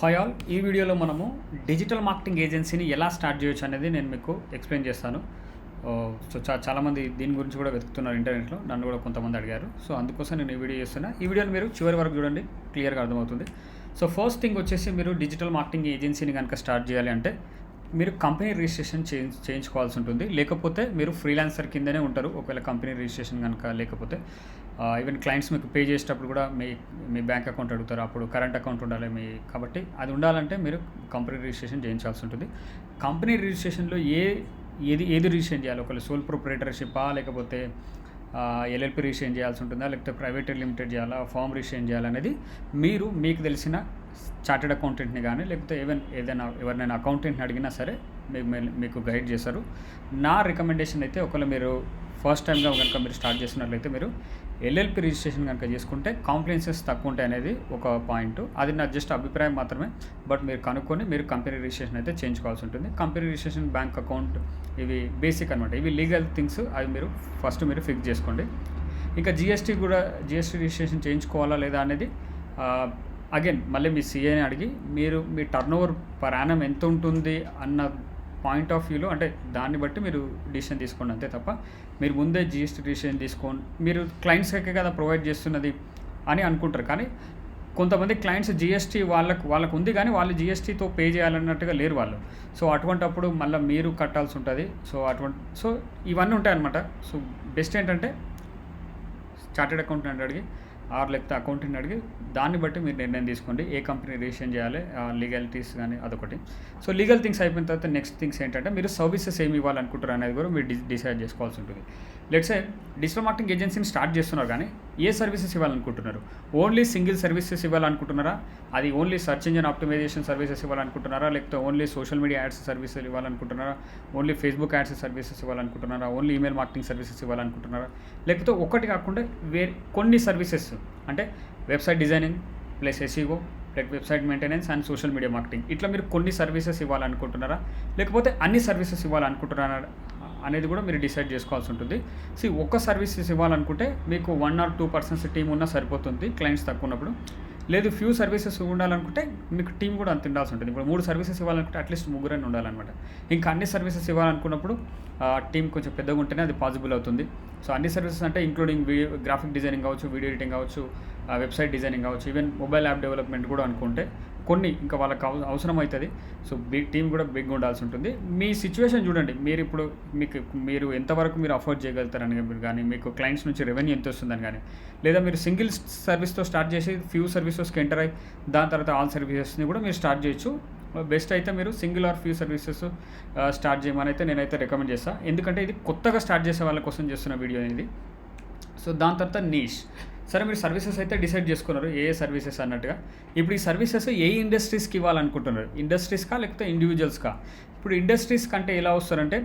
Hi all. ఈ వీడియోలో మనము డిజిటల్ మార్కెటింగ్ ఏజెన్సీని ఎలా స్టార్ట్ చేయొచ్చు అనేది నేను మీకు ఎక్స్ప్లెయిన్ చేస్తాను. సో చా చాలామంది దీని గురించి కూడా వెతుకుతున్నారు ఇంటర్నెట్లో. నన్ను కూడా కొంతమంది అడిగారు. సో అందుకోసం నేను ఈ వీడియో చేస్తున్నా. ఈ వీడియోని మీరు చివరి వరకు చూడండి. క్లియర్గా అర్థమవుతుంది. సో ఫస్ట్ థింగ్ వచ్చేసి మీరు డిజిటల్ మార్కెటింగ్ ఏజెన్సీని కనుక స్టార్ట్ చేయాలి అంటే మీరు కంపెనీ రిజిస్ట్రేషన్ చేంజ్ చేయించుకోవాల్సి ఉంటుంది. లేకపోతే మీరు ఫ్రీలాన్సర్ కిందనే ఉంటారు. ఒకవేళ కంపెనీ రిజిస్ట్రేషన్ కనుక లేకపోతే ఈవెన్ క్లయింట్స్ మీకు పే చేసేటప్పుడు కూడా మీ మీ బ్యాంక్ అకౌంట్ అడుగుతారు. అప్పుడు కరెంట్ అకౌంట్ ఉండాలి మీ కాబట్టి అది ఉండాలంటే మీరు కంపెనీ రిజిస్ట్రేషన్ చేయించాల్సి ఉంటుంది. కంపెనీ రిజిస్ట్రేషన్లో ఏ ఏది ఏది రిజిస్ట్రేషన్ చేయాలి? ఒకవేళ సోల్ ప్రొపరేటర్షిప్పా లేకపోతే ఎల్ఎల్పి రిజిస్ట్రేషన్ చేయాల్సి ఉంటుందా? లేకపోతే ప్రైవేట్ లిమిటెడ్ చేయాలా? ఫామ్ రిజిస్ట్రేషన్ చేయాలనేది మీరు మీకు తెలిసిన చార్టెడ్ అకౌంటెంట్ని కానీ లేకపోతే ఏవైనా ఏదైనా ఎవరినైనా అకౌంటెంట్ని అడిగినా సరే మీకు మీకు గైడ్ చేస్తారు. నా రికమెండేషన్ అయితే ఒకవేళ మీరు ఫస్ట్ టైంగా కనుక మీరు స్టార్ట్ చేసినట్లయితే మీరు ఎల్ఎల్పి రిజిస్ట్రేషన్ కనుక చేసుకుంటే కాంప్లైన్సెస్ తక్కువ ఉంటాయి అనేది ఒక పాయింట్. అది నా జస్ట్ అభిప్రాయం మాత్రమే. బట్ మీరు కనుక్కొని మీరు కంపెనీ రిజిస్ట్రేషన్ అయితే చేయించుకోవాల్సి ఉంటుంది. కంపెనీ రిజిస్ట్రేషన్ బ్యాంక్ అకౌంట్ ఇవి బేసిక్ అనమాట ఇవి లీగల్ థింగ్స్. అవి మీరు ఫస్ట్ మీరు ఫిక్స్ చేసుకోండి. ఇంకా జిఎస్టీ కూడా జిఎస్టీ రిజిస్ట్రేషన్ చేయించుకోవాలా లేదా అనేది అగైన్ మళ్ళీ మీ సిఏని అడిగి మీరు మీ టర్న్ ఓవర్ పర్ యానం ఎంత ఉంటుంది అన్న పాయింట్ ఆఫ్ వ్యూలో అంటే దాన్ని బట్టి మీరు డిసిషన్ తీసుకోండి అంతే తప్ప మీరు ముందే జిఎస్టీ డిసిషన్ తీసుకోండి. మీరు క్లయింట్స్కే కదా ప్రొవైడ్ చేస్తున్నది అని అనుకుంటారు. కానీ కొంతమంది క్లయింట్స్ జిఎస్టీ వాళ్ళకు వాళ్ళకు ఉంది కానీ వాళ్ళు జిఎస్టీతో పే చేయాలన్నట్టుగా లేరు వాళ్ళు. సో అటువంటప్పుడు మళ్ళీ మీరు కట్టాల్సి ఉంటుంది. సో అటువంటి సో ఇవన్నీ ఉంటాయన్నమాట. సో బెస్ట్ ఏంటంటే చార్టెడ్ అకౌంటెంట్ అడిగి ఆర్ లేకపోతే అకౌంటెంట్ అడిగి దాన్ని బట్టి మీరు నిర్ణయం తీసుకోండి. ఏ కంపెనీ రిజిస్ట్రేషన్ చేయాలి లీగాలిటీస్ కానీ అదొకటి. సో లీగల్ థింగ్స్ అయిపోయిన తర్వాత నెక్స్ట్ థింగ్స్ ఏంటంటే మీరు సర్వీసెస్ ఏమి ఇవ్వాలనుకుంటారు అనేది కూడా మీరు డి డిసైడ్ చేసుకోవాల్సి ఉంటుంది. లెట్స్ డిజిటల్ మార్కెటింగ్ ఏజెన్సీని స్టార్ట్ చేస్తున్నారు కానీ ఏ సర్వీసెస్ ఇవ్వాలనుకుంటున్నారు? ఓన్లీ సింగిల్ సర్వీసెస్ ఇవ్వాలనుకుంటున్నారా? అది only search engine optimization services ఇవ్వాలనుకుంటున్నారా? లేకపోతే only social media ads services ఇవ్వాలనుకుంటున్నారా? Only Facebook ads services ఇవ్వాలనుకుంటున్నారా? ఓన్లీ ఈమెయిల్ మార్కెటింగ్ సర్వీసెస్ ఇవ్వాలనుకుంటున్నారా? లేకపోతే ఒకటి కాకుండా వేరే కొన్ని సర్వీసెస్ అంటే website designing plus SEO like website maintenance and social media marketing ఇట్లా మీరు కొన్ని సర్వీసెస్ ఇవ్వాలనుకుంటున్నారా? లేకపోతే అన్ని సర్వీసెస్ ఇవ్వాలనుకుంటున్నారా? అనేది కూడా మీరు డిసైడ్ చేసుకోవాల్సి ఉంటుంది. సి ఒక్క సర్వీసెస్ ఇవ్వాలనుకుంటే మీకు one or two persons team ఉన్నా సరిపోతుంది క్లయింట్స్ తక్కువ ఉన్నప్పుడు. లేదు ఫ్యూ సర్వీసెస్ ఉండాలనుకుంటే మీకు టీం కూడా అంత ఉండాల్సి ఉంటుంది. ఇప్పుడు మూడు సర్వీసెస్ ఇవ్వాలనుకుంటే అట్లీస్ట్ ముగ్గురని ఉండాలన్నమాట. ఇంకా అన్ని సర్వీసెస్ ఇవ్వాలనుకున్నప్పుడు టీం కొంచెం పెద్దగా ఉంటేనే అది పాసిబుల్ అవుతుంది. సో అన్ని సర్వీసెస్ అంటే ఇంక్లూడింగ్ వీడియో గ్రాఫిక్ డిజైనింగ్ కావచ్చు వీడియో ఎడిటింగ్ కావచ్చు వెబ్సైట్ డిజైనింగ్ కావచ్చు ఈవెన్ మొబైల్ యాప్ డెవలప్మెంట్ కూడా అనుకుంటే కొన్ని ఇంకా వాళ్ళకి అవసరం అవుతుంది సో బిగ్ టీం కూడా బిగ్ ఉండాల్సి ఉంటుంది మీ సిచ్యువేషన్ చూడండి. మీరు ఇప్పుడు మీకు మీరు ఎంతవరకు మీరు అఫోర్డ్ చేయగలుగుతారని కానీ మీకు క్లయింట్స్ నుంచి రెవెన్యూ ఎంత వస్తుందని కానీ లేదా మీరు సింగిల్ సర్వీస్తో స్టార్ట్ చేసి ఫ్యూ సర్వీసెస్కి ఎంటర్ అయ్యి దాని తర్వాత ఆల్ సర్వీసెస్ని కూడా మీరు స్టార్ట్ చేయొచ్చు. బెస్ట్ అయితే మీరు single or few services start చేయమని అయితే నేనైతే రికమెండ్ చేస్తాను ఎందుకంటే ఇది కొత్తగా స్టార్ట్ చేసే వాళ్ళ కోసం చేస్తున్న వీడియో అనేది సో దాని తర్వాత నీష్. సరే మీరు సర్వీసెస్ అయితే డిసైడ్ చేసుకున్నారు ఏ సర్వీసెస్ అన్నట్టుగా. ఇప్పుడు ఈ సర్వీసెస్ ఏ ఇండస్ట్రీస్కి ఇవ్వాలనుకుంటున్నారు? ఇండస్ట్రీస్కా లేకపోతే ఇండివిజువల్స్కా ఇప్పుడు ఇండస్ట్రీస్ కంటే ఎలా వస్తారంటే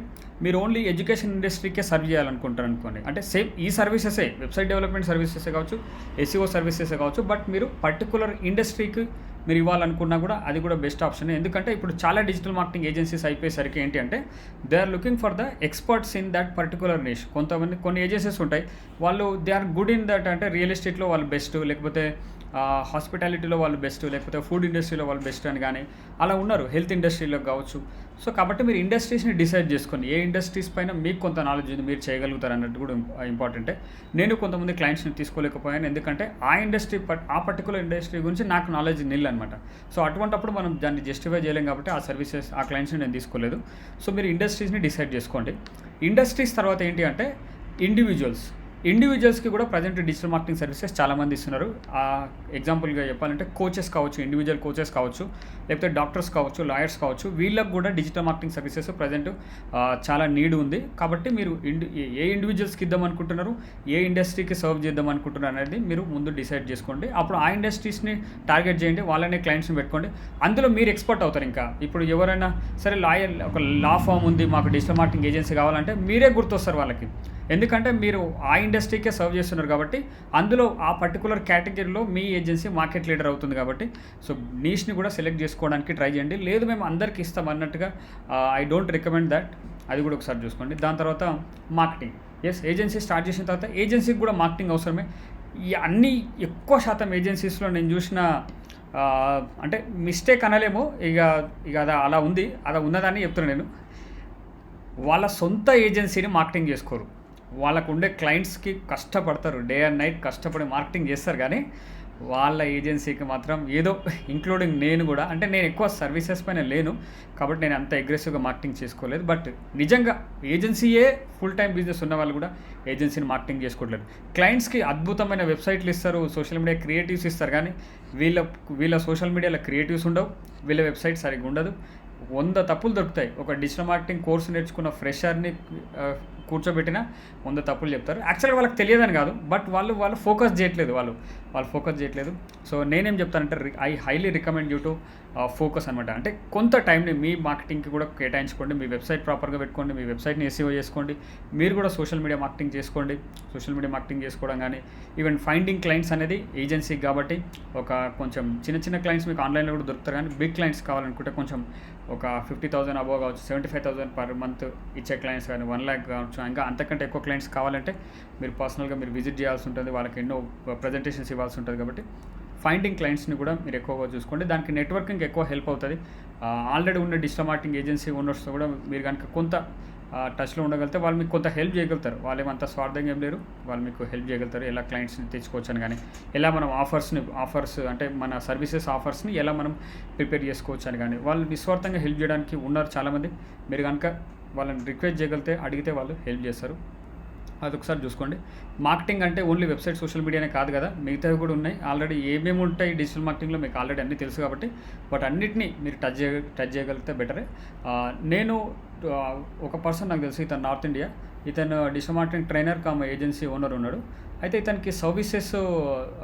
మీరు ఓన్లీ ఎడ్యుకేషన్ ఇండస్ట్రీకే సర్వ్ చేయాలనుకుంటారు అనుకోండి. అంటే సేమ్ ఈ సర్వీసెసే వెబ్సైట్ డెవలప్మెంట్ సర్వీసెస్ కావచ్చు ఎస్ఈఓ సర్వీసెస్ కావచ్చు బట్ మీరు పర్టికులర్ ఇండస్ట్రీకి మీరు ఇవ్వాలనుకున్నా కూడా అది కూడా బెస్ట్ ఆప్షన్ ఎందుకంటే ఇప్పుడు చాలా డిజిటల్ మార్కెటింగ్ ఏజెన్సీస్ అయిపోయేసరికి ఏంటి అంటే they are looking for the experts in that particular niche కొంతమంది కొన్ని ఏజెన్సీస్ ఉంటాయి వాళ్ళు they are good in that అంటే రియల్ ఎస్టేట్లో వాళ్ళు బెస్ట్ లేకపోతే హాస్పిటాలిటీలో వాళ్ళు బెస్ట్ లేకపోతే ఫుడ్ ఇండస్ట్రీలో వాళ్ళు బెస్ట్ అని కానీ అలా ఉన్నారు హెల్త్ ఇండస్ట్రీలో కావచ్చు. సో కాబట్టి మీరు ఇండస్ట్రీస్ని డిసైడ్ చేసుకొని ఏ ఇండస్ట్రీస్ పైన మీకు కొంత నాలెడ్జ్ ఉంది మీరు చేయగలుగుతారు అన్నట్టు కూడా ఇంపార్టెంటే నేను కొంతమంది క్లయింట్స్ని తీసుకోలేకపోయాను ఎందుకంటే ఆ ఇండస్ట్రీ పట్ ఆ పర్టికులర్ ఇండస్ట్రీ గురించి నాకు నాలెడ్జ్ నిల్ అనమాట సో అటువంటప్పుడు మనం దాన్ని జస్టిఫై చేయలేం కాబట్టి ఆ సర్వీసెస్ ఆ క్లయింట్స్ని నేను తీసుకోలేదు. సో మీరు ఇండస్ట్రీస్ని డిసైడ్ చేసుకోండి. ఇండస్ట్రీస్ తర్వాత ఏంటి అంటే ఇండివిజువల్స్ ఇండివిజువల్స్కి కూడా ప్రజెంట్ డిజిటల్ మార్కెటింగ్ సర్వీసెస్ చాలామంది ఇస్తున్నారు. ఎగ్జాంపుల్గా చెప్పాలంటే కోచెస్ కావచ్చు ఇండివిజువల్ కోచెస్ కావచ్చు. లేకపోతే డాక్టర్స్ కావచ్చు లాయర్స్ కావచ్చు వీళ్ళకి కూడా డిజిటల్ మార్కెటింగ్ సర్వీసెస్ ప్రజెంట్ చాలా నీడ్ ఉంది. కాబట్టి మీరు ఇండి ఏ ఇండివిజువల్స్కి ఇద్దాం అనుకుంటున్నారు ఏ ఇండస్ట్రీకి సర్వ్ చేద్దాం అనుకుంటున్నారు అనేది మీరు ముందు డిసైడ్ చేసుకోండి. అప్పుడు ఆ ఇండస్ట్రీస్ని టార్గెట్ చేయండి వాళ్ళనే క్లయింట్స్ని పెట్టుకోండి. అందులో మీరు ఎక్స్పర్ట్ అవుతారు ఇంకా. ఇప్పుడు ఎవరైనా సరే లాయర్ ఒక లా ఫామ్ ఉంది మాకు డిజిటల్ మార్కెటింగ్ ఏజెన్సీ కావాలంటే మీరే గుర్తొస్తారు వాళ్ళకి. ఎందుకంటే మీరు ఆ ఇండస్ట్రీకే సర్వ్ చేస్తున్నారు కాబట్టి అందులో ఆ పర్టికులర్ కేటగిరీలో మీ ఏజెన్సీ మార్కెట్ లీడర్ అవుతుంది కాబట్టి. సో నీష్ని కూడా సెలెక్ట్ చేసుకోవడానికి ట్రై చేయండి. లేదు మేము అందరికి ఇస్తాం అన్నట్టుగా ఐ డోంట్ రికమెండ్ దట్ అది కూడా ఒకసారి చూసుకోండి. దాని తర్వాత మార్కెటింగ్ ఎస్ ఏజెన్సీ స్టార్ట్ చేసిన తర్వాత ఏజెన్సీకి కూడా మార్కెటింగ్ అవసరమే. ఈ అన్ని ఎక్కువ శాతం ఏజెన్సీస్లో నేను చూసిన అంటే మిస్టేక్ అనలేము. ఇక ఇక అది అలా ఉంది. అలా ఉన్నదని చెప్తున్నాను నేను. వాళ్ళ సొంత ఏజెన్సీని మార్కెటింగ్ చేసుకోరు. వాళ్ళకు ఉండే క్లయింట్స్కి కష్టపడతారు. డే అండ్ నైట్ కష్టపడి మార్కెటింగ్ చేస్తారు. కానీ వాళ్ళ ఏజెన్సీకి మాత్రం ఏదో ఇంక్లూడింగ్ నేను కూడా అంటే నేను ఎక్కువ సర్వీసెస్ పైన లేను కాబట్టి నేను అంత అగ్రెసివ్గా మార్కెటింగ్ చేసుకోలేదు. బట్ నిజంగా ఏజెన్సీయే ఫుల్ టైం బిజినెస్ ఉన్న వాళ్ళు కూడా ఏజెన్సీని మార్కెటింగ్ చేసుకోవట్లేదు. క్లయింట్స్కి అద్భుతమైన వెబ్సైట్లు ఇస్తారు సోషల్ మీడియా క్రియేటివ్స్ ఇస్తారు కానీ వీళ్ళ వీళ్ళ సోషల్ మీడియాలో క్రియేటివ్స్ ఉండవు వీళ్ళ వెబ్సైట్ సరిగ్గా ఉండదు. వంద తప్పులు దొరుకుతాయి. ఒక డిజిటల్ మార్కెటింగ్ కోర్సు నేర్చుకున్న ఫ్రెషర్ని కూర్చోబెట్టిన వంద తప్పులు చెప్తారు. యాక్చువల్గా వాళ్ళకి తెలియదని కాదు బట్ వాళ్ళు వాళ్ళు ఫోకస్ చేయట్లేదు వాళ్ళు. వాళ్ళు ఫోకస్ చేయట్లేదు. సో నేనేం చెప్తానంటే I highly recommend you to focus అనమాట అంటే కొంత టైంని మీ మార్కెటింగ్కి కూడా కేటాయించుకోండి మీ వెబ్సైట్ ప్రాపర్గా పెట్టుకోండి మీ వెబ్సైట్ని ఎస్ఈఓ చేసుకోండి మీరు కూడా సోషల్ మీడియా మార్కెటింగ్ చేసుకోండి. సోషల్ మీడియా మార్కెటింగ్ చేసుకోవడం కానీ ఈవెన్ ఫైండింగ్ క్లయింట్స్ అనేది ఏజెన్సీ కాబట్టి ఒక కొంచెం చిన్న చిన్న క్లయింట్స్ మీకు ఆన్లైన్లో కూడా దొరుకుతారు కానీ బిగ్ క్లయింట్స్ కావాలనుకుంటే కొంచెం ఒక ఫిఫ్టీ థౌసండ్ అబోవ్ కావచ్చు seventy five thousand per month ఇచ్చే క్లయింట్స్ కానీ వన్ ల్యాక్ కావచ్చు ఇంకా అంతకంటే ఎక్కువ క్లయింట్స్ కావాలంటే మీరు పర్సనల్గా మీరు విజిట్ చేయాల్సి ఉంటుంది. వాళ్ళకి ఎన్నో ప్రజెంటేషన్స్ ఇవ్వాల్సి ఉంటుంది కాబట్టి ఫైండింగ్ క్లయింట్స్ని కూడా మీరు ఎక్కువగా చూసుకోండి. దానికి నెట్వర్కింగ్ ఎక్కువ హెల్ప్ అవుతుంది. ఆల్రెడీ ఉన్న డిజిటల్ మార్కెటింగ్ ఏజెన్సీ ఓనర్స్తో కూడా మీరు కనుక కొంత టచ్లో ఉండగలిగితే వాళ్ళు మీకు కొంత హెల్ప్ చేయగలుగుతారు. వాళ్ళు ఏమంత స్వార్థంగా ఏం లేరు. వాళ్ళు మీకు హెల్ప్ చేయగలుగుతారు. ఎలా క్లయింట్స్ని తెచ్చుకోవచ్చు అని కానీ ఎలా మనం ఆఫర్స్ని ఆఫర్స్ అంటే మన సర్వీసెస్ ఆఫర్స్ని ఎలా మనం ప్రిపేర్ చేసుకోవచ్చు అని కానీ వాళ్ళు నిస్వార్థంగా హెల్ప్ చేయడానికి ఉన్నారు చాలామంది. మీరు కనుక వాళ్ళని రిక్వెస్ట్ చేయగలిగితే అడిగితే వాళ్ళు హెల్ప్ చేస్తారు. అది ఒకసారి చూసుకోండి. మార్కెటింగ్ అంటే ఓన్లీ వెబ్సైట్ సోషల్ మీడియానే కాదు కదా మిగతావి కూడా ఉన్నాయి. ఆల్రెడీ ఏమేమి ఉంటాయి డిజిటల్ మార్కెటింగ్లో మీకు ఆల్రెడీ అన్నీ తెలుసు కాబట్టి బట్ అన్నిటినీ మీరు టచ్ చేయ టచ్ చేయగలిగితే బెటరే. నేను ఒక పర్సన్ నాకు తెలుసు ఇతను నార్త్ ఇండియా. ఇతను digital marketing trainer cum agency owner ఉన్నాడు. అయితే ఇతనికి సర్వీసెస్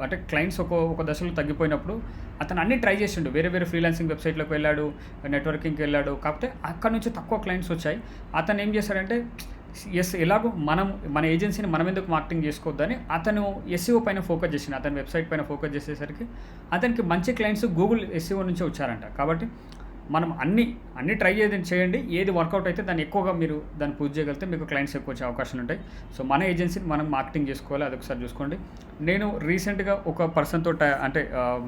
అంటే క్లయింట్స్ ఒక ఒక దశలో తగ్గిపోయినప్పుడు అతను అన్ని ట్రై చేసిండు. వేరే వేరే ఫ్రీలాన్సింగ్ వెబ్సైట్లోకి వెళ్ళాడు నెట్వర్కింగ్కి వెళ్ళాడు. కాకపోతే అక్కడ నుంచి తక్కువ క్లయింట్స్ వచ్చాయి. అతను ఏం చేశాడంటే ఎస్ ఎలాగో మనం మన ఏజెన్సీని మనం ఎందుకు మార్కెటింగ్ చేసుకోవద్దని అతను ఎస్ఈఓ పైన ఫోకస్ చేసిండు. అతని వెబ్సైట్ పైన ఫోకస్ చేసేసరికి అతనికి మంచి క్లయింట్స్ గూగుల్ ఎస్ఈఓ నుంచి వచ్చారంట. కాబట్టి మనం అన్ని అన్ని ట్రై చేయండి చేయండి. ఏది వర్కౌట్ అయితే దాన్ని ఎక్కువగా మీరు దాన్ని పూజ చేయగలిగితే మీకు క్లయింట్స్ ఎక్కువ వచ్చే అవకాశాలు ఉంటాయి. సో మన ఏజెన్సీని మనం మార్కెటింగ్ చేసుకోవాలి. అది ఒకసారి చూసుకోండి. నేను రీసెంట్గా ఒక పర్సన్తో అంటే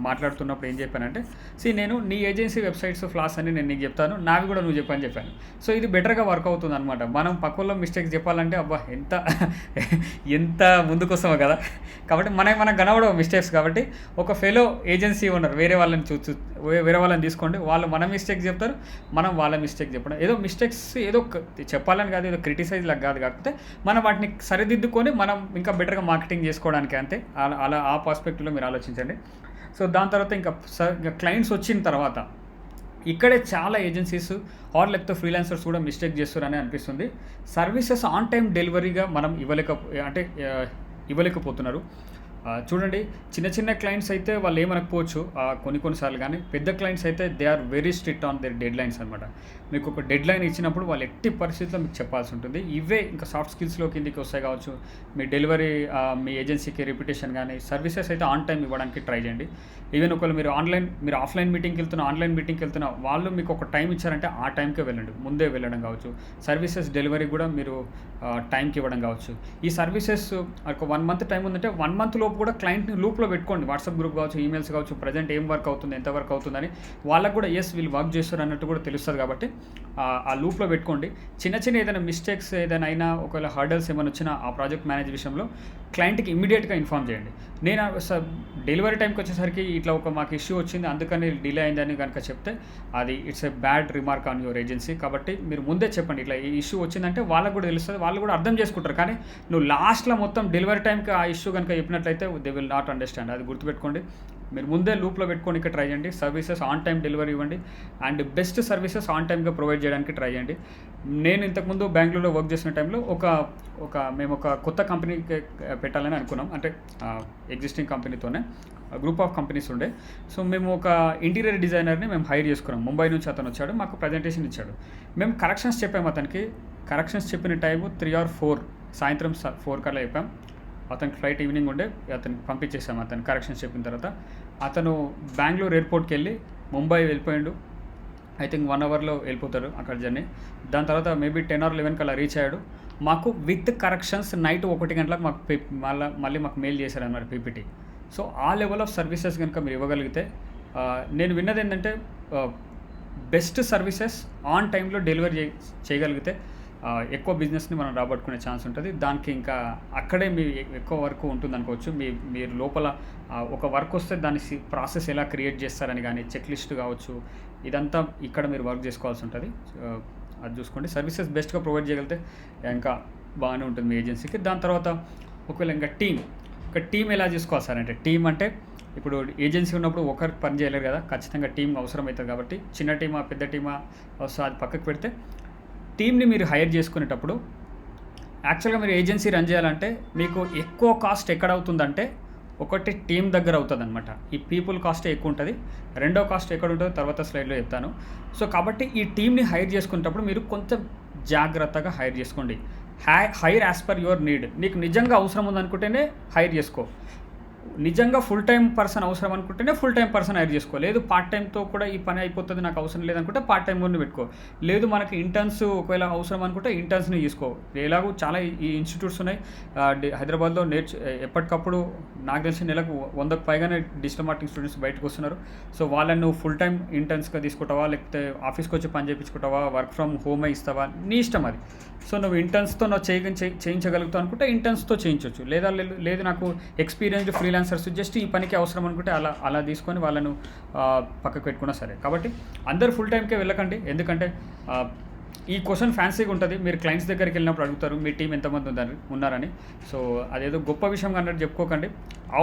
మాట్లాడుతున్నప్పుడు ఏం చెప్పానంటే సీ నేను నీ ఏజెన్సీ వెబ్సైట్స్ ఫ్లాస్ అని నేను నీకు చెప్తాను. నావి కూడా నువ్వు చెప్పని చెప్పాను. సో ఇది బెటర్గా వర్క్ అవుతుంది అనమాట మనం పక్కల్లో మిస్టేక్స్ చెప్పాలంటే అబ్బా ఎంత ఎంత ముందుకొస్తామో కదా. కాబట్టి మనకి మనం కనబడవు మిస్టేక్స్ కాబట్టి ఒక ఫెలో ఏజెన్సీ ఉన్నారు వేరే వాళ్ళని చూ వేరే వాళ్ళని తీసుకోండి. వాళ్ళు మన మిస్టేక్ మిస్టేక్ చెప్తారు మనం వాళ్ళ మిస్టేక్ చెప్పడం. ఏదో మిస్టేక్స్ ఏదో చెప్పాలని కాదు ఏదో క్రిటిసైజ్ లాగా కాదు కాకపోతే మనం వాటిని సరిదిద్దుకొని మనం ఇంకా బెటర్గా మార్కెటింగ్ చేసుకోవడానికి అంతే. అలా అలా ఆ పర్స్పెక్టివ్లో మీరు ఆలోచించండి. సో దాని తర్వాత ఇంకా ఇంకా క్లయింట్స్ వచ్చిన తర్వాత ఇక్కడే చాలా ఏజెన్సీస్ ఆర్ లేకపోతే ఫ్రీలాన్సర్స్ కూడా మిస్టేక్ చేస్తారని అనిపిస్తుంది. సర్వీసెస్ ఆన్ టైం డెలివరీగా మనం ఇవ్వలేక అంటే ఇవ్వలేకపోతున్నారు. చూడండి చిన్న చిన్న క్లయింట్స్ అయితే వాళ్ళు ఏమనకపోవచ్చు. కొన్ని కొన్నిసార్లు కానీ పెద్ద క్లయింట్స్ అయితే they are very strict on their deadlines అనమాట మీకు ఒక డెడ్ లైన్ ఇచ్చినప్పుడు వాళ్ళు ఎట్టి పరిస్థితుల్లో మీకు చెప్పాల్సి ఉంటుంది. ఇవే ఇంకా సాఫ్ట్ స్కిల్స్లో కిందికి వస్తాయి కావచ్చు. మీ డెలివరీ మీ ఏజెన్సీకి రెప్యుటేషన్ కానీ సర్వీసెస్ అయితే ఆన్ టైం ఇవ్వడానికి ట్రై చేయండి. ఈవెన్ ఒకవేళ మీరు ఆన్లైన్ మీరు ఆఫ్లైన్ మీటింగ్కి వెళ్తున్న ఆన్లైన్ మీటింగ్కి వెళ్తున్న వాళ్ళు మీకు ఒక టైం ఇచ్చారంటే ఆ టైంకే వెళ్ళండి. ముందే వెళ్ళడం కావచ్చు. సర్వీసెస్ డెలివరీ కూడా మీరు టైంకి ఇవ్వడం కావచ్చు. ఈ సర్వీసెస్ ఒక వన్ మంత్ టైం ఉందంటే వన్ మంత్ లోపు కూడా క్లయింట్ని లూప్లో పెట్టుకోండి. వాట్సాప్ గ్రూప్ కావచ్చు ఈమెయిల్స్ కావచ్చు ప్రజెంట్ ఏం వర్క్ అవుతుంది ఎంత వర్క్ అవుతుందని వాళ్ళకు కూడా ఎస్ వీళ్ళు వర్క్ చేస్తారు అన్నట్టు కూడా తెలుస్తుంది కాబట్టి ఆ, లూప్లో పెట్టుకోండి. చిన్న చిన్న ఏదైనా మిస్టేక్స్ ఏదైనా అయినా ఒకవేళ హర్డల్స్ ఏమైనా వచ్చినా ఆ ప్రాజెక్ట్ మేనేజ్ విషయంలో క్లయింట్కి ఇమీడియట్గా ఇన్ఫామ్ చేయండి. నేను డెలివరీ టైంకి వచ్చేసరికి ఇట్లా ఒక మాకు ఇష్యూ వచ్చింది అందుకని డిలే అయిందని కనుక చెప్తే అది it's a bad remark on your agency కాబట్టి మీరు ముందే చెప్పండి ఇట్లా ఈ ఇష్యూ వచ్చిందంటే వాళ్ళకు కూడా తెలుస్తుంది వాళ్ళు కూడా అర్థం చేసుకుంటారు. కానీ నువ్వు లాస్ట్లో మొత్తం డెలివరీ టైంకి ఆ ఇష్యూ కనుక చెప్పినట్లయితే దే విల్ నాట్ అండర్స్టాండ్ అది గుర్తుపెట్టుకోండి. మీరు ముందే లూప్లో పెట్టుకోనికి ట్రై చేయండి. సర్వీసెస్ ఆన్ టైం డెలివరీ ఇవ్వండి. అండ్ బెస్ట్ సర్వీసెస్ ఆన్ టైంగా ప్రొవైడ్ చేయడానికి ట్రై చేయండి. నేను ఇంతకుముందు బెంగళూరులో వర్క్ చేసిన టైంలో ఒక ఒక మేము ఒక కొత్త కంపెనీ పెట్టాలని అనుకున్నాం. అంటే ఎగ్జిస్టింగ్ కంపెనీతోనే గ్రూప్ ఆఫ్ కంపెనీస్ ఉండే. సో మేము ఒక ఇంటీరియర్ డిజైనర్ని మేము హైర్ చేసుకున్నాం. ముంబై నుంచి అతను వచ్చాడు. మాకు ప్రజెంటేషన్ ఇచ్చాడు. మేము కరెక్షన్స్ చెప్పాము అతనికి. కరెక్షన్స్ చెప్పిన టైము త్రీ ఆర్ ఫోర్ సాయంత్రం ఫోర్ కల్లా చెప్పాం. అతనికి ఫ్లైట్ ఈవినింగ్ ఉండే అతనికి పంపించేసాం అతను కరెక్షన్స్ చెప్పిన తర్వాత. అతను బెంగళూరు ఎయిర్పోర్ట్కి వెళ్ళి ముంబై వెళ్ళిపోయాడు. ఐ థింక్ వన్ అవర్లో వెళ్ళిపోతాడు అక్కడ జర్నీ. దాని తర్వాత మేబీ టెన్ ఆర్ లెవెన్ కల్లా రీచ్ అయ్యాడు. మాకు విత్ కరెక్షన్స్ నైట్ ఒకటి గంటలకు మాకు మళ్ళీ మళ్ళీ మాకు మెయిల్ చేశారు అన్నమాట పీపీటీ. సో ఆ లెవెల్ ఆఫ్ సర్వీసెస్ కనుక మీరు ఇవ్వగలిగితే నేను విన్నది ఏంటంటే బెస్ట్ సర్వీసెస్ ఆన్ టైంలో డెలివరీ చేయగలిగితే ఎక్కువ బిజినెస్ని మనం రాబట్టుకునే ఛాన్స్ ఉంటుంది. దానికి ఇంకా అక్కడే మీ ఎక్కువ వర్క్ ఉంటుంది అనుకోవచ్చు. మీ మీరు లోపల ఒక వర్క్ వస్తే దాని ప్రాసెస్ ఎలా క్రియేట్ చేస్తారని కానీ చెక్ లిస్ట్ కావచ్చు. ఇదంతా ఇక్కడ మీరు వర్క్ చేసుకోవాల్సి ఉంటుంది. అది చూసుకోండి. సర్వీసెస్ బెస్ట్గా ప్రొవైడ్ చేయగలిగితే ఇంకా బాగానే ఉంటుంది మీ ఏజెన్సీకి. దాని తర్వాత ఒకవేళ ఇంకా టీం ఒక టీం ఎలా చేసుకోవాలి సార్? అంటే టీం అంటే ఇప్పుడు ఏజెన్సీ ఉన్నప్పుడు ఒకరు పని చేయలేరు కదా. ఖచ్చితంగా టీం అవసరం అవుతుంది కాబట్టి చిన్న టీమా పెద్ద టీమా సో అది పక్కకు పెడితే టీంని మీరు హైర్ చేసుకునేటప్పుడు యాక్చువల్గా మీరు ఏజెన్సీ రన్ చేయాలంటే మీకు ఎక్కువ కాస్ట్ ఎక్కడ అవుతుందంటే ఒకటి టీం దగ్గర అవుతుంది అనమాట ఈ పీపుల్ కాస్ట్ ఎక్కువ ఉంటుంది రెండో కాస్ట్ ఎక్కడ ఉంటుందో తర్వాత స్లైడ్లో చెప్తాను. సో కాబట్టి ఈ టీంని హైర్ చేసుకునేటప్పుడు మీరు కొంచెం జాగ్రత్తగా హైర్ చేసుకోండి. Hi hire as per your need. నీకు నిజంగా అవసరం ఉందనుకుంటేనే హైర్ చేసుకో. నిజంగా ఫుల్ టైం పర్సన్ అవసరం అనుకుంటేనే ఫుల్ టైం పర్సన్ హైర్ చేసుకో లేదు పార్ట్ టైంతో కూడా ఈ పని అయిపోతుంది నాకు అవసరం లేదనుకుంటే పార్ట్ టైం కూడా పెట్టుకో. లేదు మనకి ఇంటర్న్స్ ఒకవేళ అవసరం అనుకుంటే ఇంటర్న్స్ని తీసుకో. ఎలాగో చాలా ఈ ఇన్స్టిట్యూట్స్ ఉన్నాయి. హైదరాబాద్లో నేర్చు ఎప్పటికప్పుడు నాకు తెలిసి నెలకు వందకు పైగానే డిజిటల్ మార్కెటింగ్ స్టూడెంట్స్ బయటకు వస్తున్నారు. సో వాళ్ళని నువ్వు ఫుల్ టైం ఇంటర్న్స్గా తీసుకుంటావా లేకపోతే ఆఫీస్కి వచ్చి పని చేయించుకుంటావా వర్క్ ఫ్రమ్ హోమే ఇస్తావా? నీ ఇష్టం అది. సో నువ్వు ఇంటర్న్స్తో నువ్వు చేయించగలుగుతావు అనుకుంటే ఇంటర్న్స్తో చేయించవచ్చు లేదా లేదు నాకు ఎక్స్పీరియన్స్డ్ ఫ్రీలాన్సర్స్ జస్ట్ ఈ పనికి అవసరం అనుకుంటే అలా అలా తీసుకొని వాళ్ళను పక్కకు పెట్టుకున్నా సరే. కాబట్టి అందరు ఫుల్ టైంకే వెళ్ళకండి. ఎందుకంటే ఈ క్వశ్చన్ ఫ్యాన్సీగా ఉంటుంది. మీరు క్లయింట్స్ దగ్గరికి వెళ్ళినప్పుడు అడుగుతారు మీ టీం ఎంతమంది ఉందని ఉన్నారని. సో అదేదో గొప్ప విషయం అన్నట్టు చెప్పుకోకండి.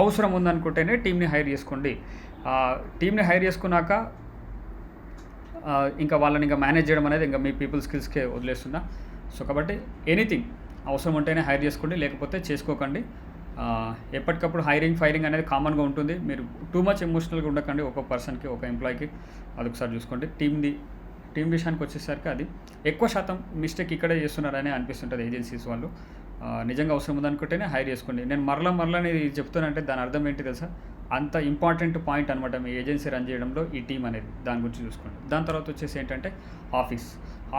అవసరం ఉందనుకుంటేనే టీంని హైర్ చేసుకోండి. టీంని హైర్ చేసుకున్నాక ఇంకా వాళ్ళని ఇంకా మేనేజ్ చేయడం అనేది ఇంకా మీ పీపుల్ స్కిల్స్కే వదిలేస్తున్నా. సో కాబట్టి ఎనీథింగ్ అవసరం ఉంటేనే హైర్ చేసుకోండి లేకపోతే చేసుకోకండి. ఎప్పటికప్పుడు హైరింగ్ ఫైరింగ్ అనేది కామన్గా ఉంటుంది. మీరు టూ మచ్ ఎమోషనల్గా ఉండకండి ఒక పర్సన్కి ఒక ఎంప్లాయీకి అదొకసారి చూసుకోండి. టీమ్ది టీం విషయానికి వచ్చేసరికి అది ఎక్కువ శాతం మిస్టేక్ ఇక్కడే చేస్తున్నారని అనిపిస్తుంటుంది ఏజెన్సీస్ వాళ్ళు. నిజంగా అవసరం ఉందనుకుంటేనే హైర్ చేసుకోండి. నేను మరలా మరలా అనేది చెప్తానంటే దాని అర్థం ఏంటి తెలుసా? అంత ఇంపార్టెంట్ పాయింట్ అనమాట మీ ఏజెన్సీ రన్ చేయడంలో ఈ టీం అనేది. దాని గురించి చూసుకోండి. దాని తర్వాత వచ్చేసి ఏంటంటే ఆఫీస్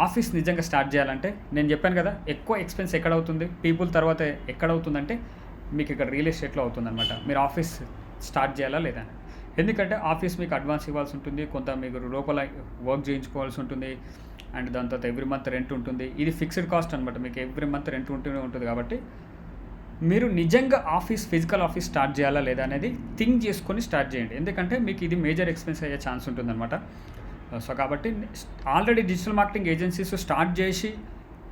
ఆఫీస్ నిజంగా స్టార్ట్ చేయాలంటే నేను చెప్పాను కదా ఎక్కువ ఎక్స్పెన్స్ ఎక్కడ అవుతుంది పీపుల్ తర్వాత ఎక్కడ అవుతుందంటే మీకు ఇక్కడ రియల్ ఎస్టేట్లో అవుతుందన్నమాట. మీరు ఆఫీస్ స్టార్ట్ చేయాలా లేదా? అని. ఎందుకంటే ఆఫీస్ మీకు అడ్వాన్స్ ఇవ్వాల్సి ఉంటుంది కొంత మీకు లోపల వర్క్ చేయించుకోవాల్సి ఉంటుంది అండ్ దాని తర్వాత ఎవ్రీ మంత్ రెంట్ ఉంటుంది. ఇది ఫిక్స్డ్ కాస్ట్ అనమాట మీకు ఎవ్రీ మంత్ రెంట్ ఉంటూనే ఉంటుంది కాబట్టి మీరు నిజంగా ఆఫీస్ ఫిజికల్ ఆఫీస్ స్టార్ట్ చేయాలా లేదా అనేది థింక్ చేసుకొని స్టార్ట్ చేయండి. ఎందుకంటే మీకు ఇది మేజర్ ఎక్స్పెన్స్ అయ్యే ఛాన్స్ ఉంటుందన్నమాట. సో కాబట్టి already digital marketing agencies start చేసి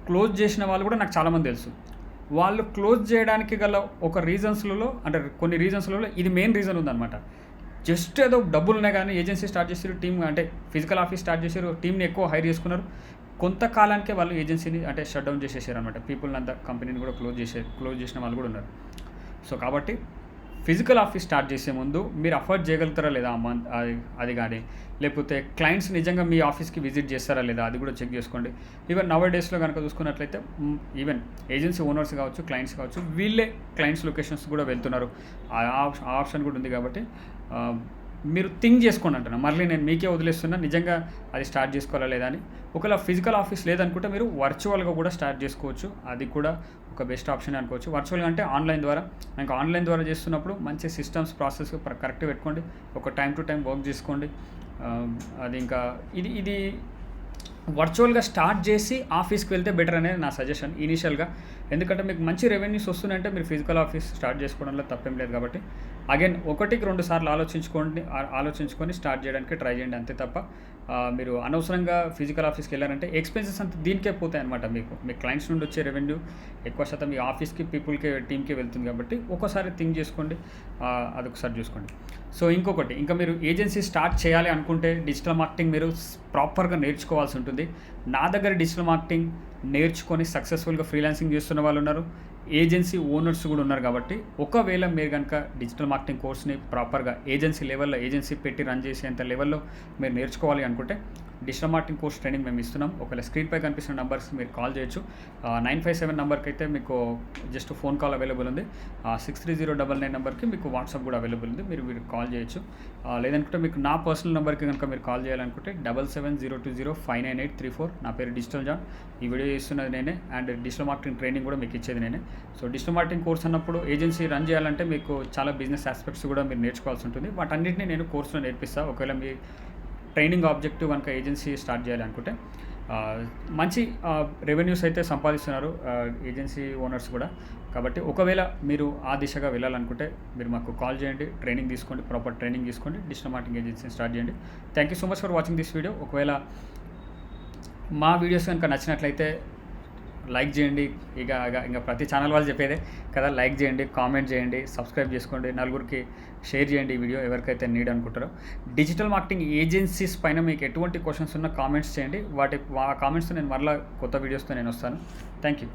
క్లోజ్ చేసిన వాళ్ళు కూడా నాకు చాలామంది తెలుసు. వాళ్ళు క్లోజ్ చేయడానికి గల ఒక రీజన్స్లలో అంటే కొన్ని రీజన్స్లలో ఇది మెయిన్ రీజన్ ఉందన్నమాట. జస్ట్ ఏదో డబ్బులు ఉన్నాయి కానీ ఏజెన్సీ స్టార్ట్ చేసారు టీం అంటే ఫిజికల్ ఆఫీస్ స్టార్ట్ చేశారు టీంని ఎక్కువ హైర్ చేసుకున్నారు. కొంతకాలానికే వాళ్ళు ఏజెన్సీని అంటే షట్ డౌన్ చేసేసారు అనమాట పీపుల్ని అంతా కంపెనీని కూడా క్లోజ్ చేసే క్లోజ్ చేసిన వాళ్ళు కూడా ఉన్నారు. సో కాబట్టి ఫిజికల్ ఆఫీస్ స్టార్ట్ చేసే ముందు మీరు అఫోర్డ్ చేయగలుగుతారా లేదా మంత్ అది అది కానీ. లేకపోతే క్లయింట్స్ నిజంగా మీ ఆఫీస్కి విజిట్ చేస్తారా లేదా? అది కూడా చెక్ చేసుకోండి. ఈవెన్ నవర్ డేస్లో కనుక చూసుకున్నట్లయితే ఈవెన్ ఏజెన్సీ ఓనర్స్ కావచ్చు క్లయింట్స్ కావచ్చు వీళ్ళే క్లయింట్స్ లొకేషన్స్ కూడా వెళ్తున్నారు. ఆ ఆప్- ఆప్షన్ కూడా ఉంది కాబట్టి మీరు థింక్ చేసుకోండి అంటున్నా. మళ్ళీ నేను మీకే వదిలేస్తున్నా నిజంగా అది స్టార్ట్ చేసుకోవాలా లేదా అని. ఒకవేళ ఫిజికల్ ఆఫీస్ లేదనుకుంటే మీరు వర్చువల్గా కూడా స్టార్ట్ చేసుకోవచ్చు. అది కూడా ఒక బెస్ట్ ఆప్షన్ అనుకోవచ్చు. వర్చువల్గా అంటే ఆన్లైన్ ద్వారా. ఇంకా ఆన్లైన్ ద్వారా చేస్తున్నప్పుడు మంచి సిస్టమ్స్ ప్రాసెస్ కరెక్ట్ పెట్టుకోండి. ఒక టైం టు టైం వర్క్ చేసుకోండి. అది ఇంకా ఇది ఇది వర్చువల్గా స్టార్ట్ చేసి ఆఫీస్కి వెళ్తే బెటర్ అనేది నా సజెషన్ ఇనీషియల్గా ఎందుకంటే మీకు మంచి రెవెన్యూస్ వస్తున్నాయంటే మీరు ఫిజికల్ ఆఫీస్ స్టార్ట్ చేసుకోవడంలో తప్పేం లేదు కాబట్టి. అగైన్ ఒకటికి రెండు సార్లు ఆలోచించుకోండి ఆలోచించుకొని స్టార్ట్ చేయడానికి ట్రై చేయండి అంతే తప్ప మీరు అనవసరంగా ఫిజికల్ ఆఫీస్కి వెళ్ళారంటే ఎక్స్పెన్సెస్ అంతా దీనికే పోతాయి అనమాట మీకు. మీ క్లయింట్స్ నుండి వచ్చే రెవెన్యూ ఎక్కువ శాతం మీ ఆఫీస్కి పీపుల్కి టీమ్కి వెళ్తుంది కాబట్టి ఒక్కోసారి థింక్ చేసుకోండి అదొకసారి చూసుకోండి. సో ఇంకొకటి ఇంకా మీరు ఏజెన్సీ స్టార్ట్ చేయాలి అనుకుంటే డిజిటల్ మార్కెటింగ్ మీరు ప్రాపర్గా నేర్చుకోవాల్సి ఉంటుంది. నా దగ్గర డిజిటల్ మార్కెటింగ్ నేర్చుకొని సక్సెస్ఫుల్గా ఫ్రీలాన్సింగ్ చేస్తున్న వాళ్ళు ఉన్నారు. ఏజెన్సీ ఓనర్స్ కూడా ఉన్నారు కాబట్టి ఒకవేళ మీరు కనుక డిజిటల్ మార్కెటింగ్ కోర్స్ని ప్రాపర్గా ఏజెన్సీ లెవెల్లో ఏజెన్సీ పెట్టి రన్ చేసేంత లెవెల్లో మీరు నేర్చుకోవాలి అనుకుంటే డిజిటల్ మార్కెటింగ్ కోర్స్ ట్రైనింగ్ మేము ఇస్తున్నాం. ఒకవేళ స్క్రీన్పై కనిపిస్తున్న నెంబర్స్ మీరు కాల్ చేయొచ్చు. నైన్ ఫైవ్ సెవెన్ నెంబర్కి అయితే మీకు జస్ట్ ఫోన్ కాల్ అవైలబుల్ ఉంది. Six three zero double nine నెంబర్కి మీకు వాట్సాప్ కూడా అవైలబుల్ ఉంది. మీరు మీరు కాల్ చేయొచ్చు. లేదనుకుంటే మీకు నా పర్సనల్ నెంబర్కి కనుక మీరు కాల్ చేయాలనుకుంటే double seven zero two zero five nine eight three four. నా పేరు డిజిటల్ జాన్. ఈ వీడియో చేస్తున్నది నేనే అండ్ డిజిటల్ మార్కెటింగ్ ట్రైనింగ్ కూడా మీకు ఇచ్చేది నేనే. సో డిజిటల్ మార్కెటింగ్ కోర్స్ అన్నప్పుడు ఏజెన్సీ రన్ చేయాలంటే మీకు చాలా బిజినెస్ ఆస్పెక్ట్స్ కూడా మీరు నేర్చుకోవాల్సి ఉంటుంది. వాటన్నిటిని నేను కోర్సులో నేర్పిస్తాను ఒకవేళ మీ ట్రైనింగ్ ఆబ్జెక్టివ్ కనుక ఏజెన్సీ స్టార్ట్ చేయాలనుకుంటే మంచి రెవెన్యూస్ అయితే సంపాదిస్తున్నారు ఏజెన్సీ ఓనర్స్ కూడా. కాబట్టి ఒకవేళ మీరు ఆ దిశగా వెళ్ళాలనుకుంటే మీరు మాకు కాల్ చేయండి ట్రైనింగ్ తీసుకోండి ప్రాపర్ ట్రైనింగ్ తీసుకోండి డిజిటల్ మార్కెటింగ్ ఏజెన్సీని స్టార్ట్ చేయండి. Thank you so much for watching this video ఒకవేళ మా వీడియోస్ కనుక నచ్చినట్లయితే లైక్ చేయండి. ఇక ఇక ఇంకా ప్రతి ఛానల్ వాళ్ళు చెప్పేదే కదా లైక్ చేయండి కామెంట్ చేయండి సబ్స్క్రైబ్ చేసుకోండి నలుగురికి షేర్ చేయండి ఈ వీడియో ఎవరికైతే నీడ్ అనుకుంటారో. డిజిటల్ మార్కెటింగ్ ఏజెన్సీస్ పైన మీకు ఎటువంటి క్వశ్చన్స్ ఉన్నా కామెంట్స్ చేయండి. వాటి ఆ కామెంట్స్ నేను మరలా కొత్త వీడియోస్తో నేను వస్తాను. Thank you.